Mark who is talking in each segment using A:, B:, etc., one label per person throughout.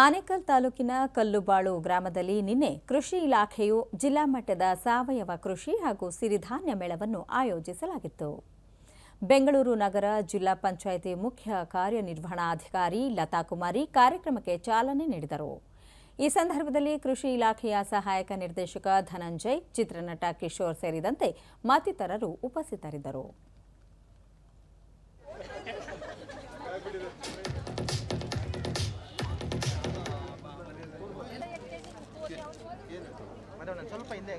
A: ಆನೇಕಲ್ ತಾಲೂಕಿನ ಕಲ್ಲುಬಾಳು ಗ್ರಾಮದಲ್ಲಿ ನಿನ್ನೆ ಕೃಷಿ ಇಲಾಖೆಯು ಜಿಲ್ಲಾ ಮಟ್ಟದ ಸಾವಯವ ಕೃಷಿ ಹಾಗೂ ಸಿರಿಧಾನ್ಯ ಮೇಳವನ್ನು ಆಯೋಜಿಸಲಾಗಿತ್ತು. ಬೆಂಗಳೂರು ನಗರ ಜಿಲ್ಲಾ ಪಂಚಾಯಿತಿ ಮುಖ್ಯ ಕಾರ್ಯನಿರ್ವಹಣಾಧಿಕಾರಿ ಲತಾ ಕುಮಾರಿ ಕಾರ್ಯಕ್ರಮಕ್ಕೆ ಚಾಲನೆ ನೀಡಿದರು. ಈ ಸಂದರ್ಭದಲ್ಲಿ ಕೃಷಿ ಇಲಾಖೆಯ ಸಹಾಯಕ ನಿರ್ದೇಶಕ ಧನಂಜಯ್, ಚಿತ್ರನಟ ಕಿಶೋರ್ ಸೇರಿದಂತೆ ಮತ್ತಿತರರು ಉಪಸ್ಥಿತರಿದ್ದರು.
B: ನಾನು ಸ್ವಲ್ಪ ಹಿಂದೆ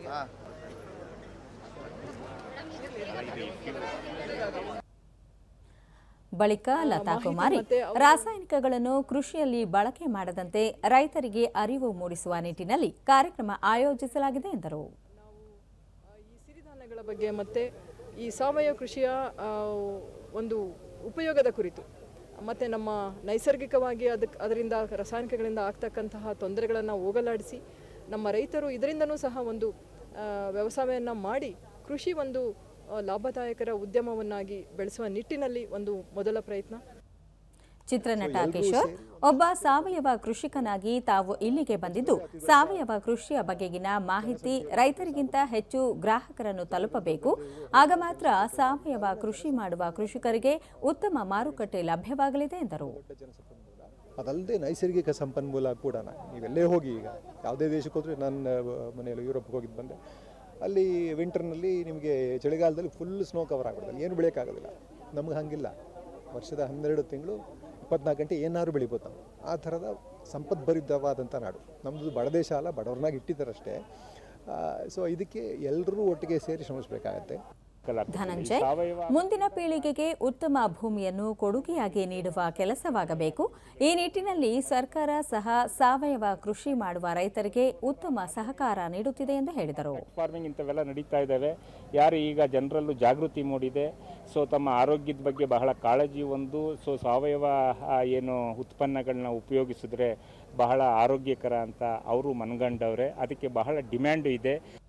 A: ಬಳಿಕ ಲತಾ ಕುಮಾರಿ ರಾಸಾಯನಿಕಗಳನ್ನು ಕೃಷಿಯಲ್ಲಿ ಬಳಕೆ ಮಾಡದಂತೆ ರೈತರಿಗೆ ಅರಿವು ಮೂಡಿಸುವ ನಿಟ್ಟಿನಲ್ಲಿ ಕಾರ್ಯಕ್ರಮ ಆಯೋಜಿಸಲಾಗಿದೆ ಎಂದರು.
C: ಈ ಸಿರಿಧಾನ್ಯಗಳ ಬಗ್ಗೆ ಮತ್ತೆ ಈ ಸಾವಯವ ಕೃಷಿಯ ಒಂದು ಉಪಯೋಗದ ಕುರಿತು ಮತ್ತೆ ನಮ್ಮ ನೈಸರ್ಗಿಕವಾಗಿ ಅದಕ್ಕೆ ಅದರಿಂದ ರಾಸಾಯನಿಕಗಳಿಂದ ಆಗ್ತಕ್ಕಂತಹ ತೊಂದರೆಗಳನ್ನು ಹೋಗಲಾಡಿಸಿ ನಮ್ಮ ರೈತರು ಇದರಿಂದನೂ ಸಹ ಒಂದು ವ್ಯವಸಾಯವನ್ನು ಮಾಡಿ ಕೃಷಿ ಒಂದು ಲಾಭದಾಯಕರ ಉದ್ಯಮವನ್ನಾಗಿ ಬೆಳೆಸುವ ನಿಟ್ಟಿನಲ್ಲಿ ಒಂದು ಮೊದಲ ಪ್ರಯತ್ನ.
A: ಚಿತ್ರನಟ ಕಿಶೋರ್ ಒಬ್ಬ ಸಾವಯವ ಕೃಷಿಕನಾಗಿ ತಾವು ಇಲ್ಲಿಗೆ ಬಂದಿದ್ದು ಸಾವಯವ ಕೃಷಿಯ ಬಗೆಗಿನ ಮಾಹಿತಿ ರೈತರಿಗಿಂತ ಹೆಚ್ಚು ಗ್ರಾಹಕರನ್ನು ತಲುಪಬೇಕು. ಆಗ ಮಾತ್ರ ಸಾವಯವ ಕೃಷಿ ಮಾಡುವ ಕೃಷಿಕರಿಗೆ ಉತ್ತಮ ಮಾರುಕಟ್ಟೆ ಲಭ್ಯವಾಗಲಿದೆ ಎಂದರು.
D: ಅದಲ್ಲದೆ ನೈಸರ್ಗಿಕ ಸಂಪನ್ಮೂಲ ಕೂಡ ನೀವೆಲ್ಲೇ ಹೋಗಿ ಈಗ ಯಾವುದೇ ದೇಶಕ್ಕೆ ಹೋದರೆ ನನ್ನ ಮನೆಯಲ್ಲಿ ಯುರೋಪ್ಗೆ ಹೋಗಿದ್ದು ಬಂದೆ. ಅಲ್ಲಿ ವಿಂಟರ್ನಲ್ಲಿ ನಿಮಗೆ ಚಳಿಗಾಲದಲ್ಲಿ ಫುಲ್ ಸ್ನೋ ಕವರ್ ಆಗ್ಬಿಡುತ್ತೆ. ಏನು ಬೆಳೆಯೋಕ್ಕಾಗೋದಿಲ್ಲ. ನಮ್ಗೆ ಹಾಗಿಲ್ಲ. ವರ್ಷದ ಹನ್ನೆರಡು ತಿಂಗಳು ಇಪ್ಪತ್ನಾಲ್ಕು ಗಂಟೆ ಏನಾದ್ರು ಬೆಳಿಬೋದು ನಾವು. ಆ ಥರದ ಸಂಪದ್ಭರಿತವಾದಂಥ ನಾಡು. ನಮ್ಮದು ಬಡ ದೇಶ ಅಲ್ಲ, ಬಡವ್ರನ್ನಾಗಿ ಇಟ್ಟಿದ್ದಾರಷ್ಟೇ ಸೊ ಇದಕ್ಕೆ ಎಲ್ಲರೂ ಒಟ್ಟಿಗೆ ಸೇರಿ ಶ್ರಮಿಸಬೇಕಾಗತ್ತೆ.
A: ಧನಂಜಯ್ ಮುಂದಿನ ಪೀಳಿಗೆಗೆ ಉತ್ತಮ ಭೂಮಿಯನ್ನು ಕೊಡುಗೆಯಾಗಿ ನೀಡುವ ಕೆಲಸವಾಗಬೇಕು. ಈ ನಿಟ್ಟಿನಲ್ಲಿ ಸರ್ಕಾರ ಸಹ ಸಾವಯವ ಕೃಷಿ ಮಾಡುವ ರೈತರಿಗೆ ಉತ್ತಮ ಸಹಕಾರ ನೀಡುತ್ತಿದೆ ಎಂದು ಹೇಳಿದರು.
E: ಫಾರ್ಮಿಂಗ್ ಇಂಥವೆಲ್ಲ ನಡೀತಾ ಇದ್ದಾವೆ. ಯಾರು ಈಗ ಜನರಲ್ಲೂ ಜಾಗೃತಿ ಮೂಡಿದೆ. ಸೊ ತಮ್ಮ ಆರೋಗ್ಯದ ಬಗ್ಗೆ ಬಹಳ ಕಾಳಜಿ ಒಂದು. ಸೊ ಸಾವಯವ ಏನು ಉತ್ಪನ್ನಗಳನ್ನ ಉಪಯೋಗಿಸಿದ್ರೆ ಬಹಳ ಆರೋಗ್ಯಕರ ಅಂತ ಅವರು ಮನಗಂಡವ್ರೆ. ಅದಕ್ಕೆ ಬಹಳ ಡಿಮ್ಯಾಂಡ್ ಇದೆ.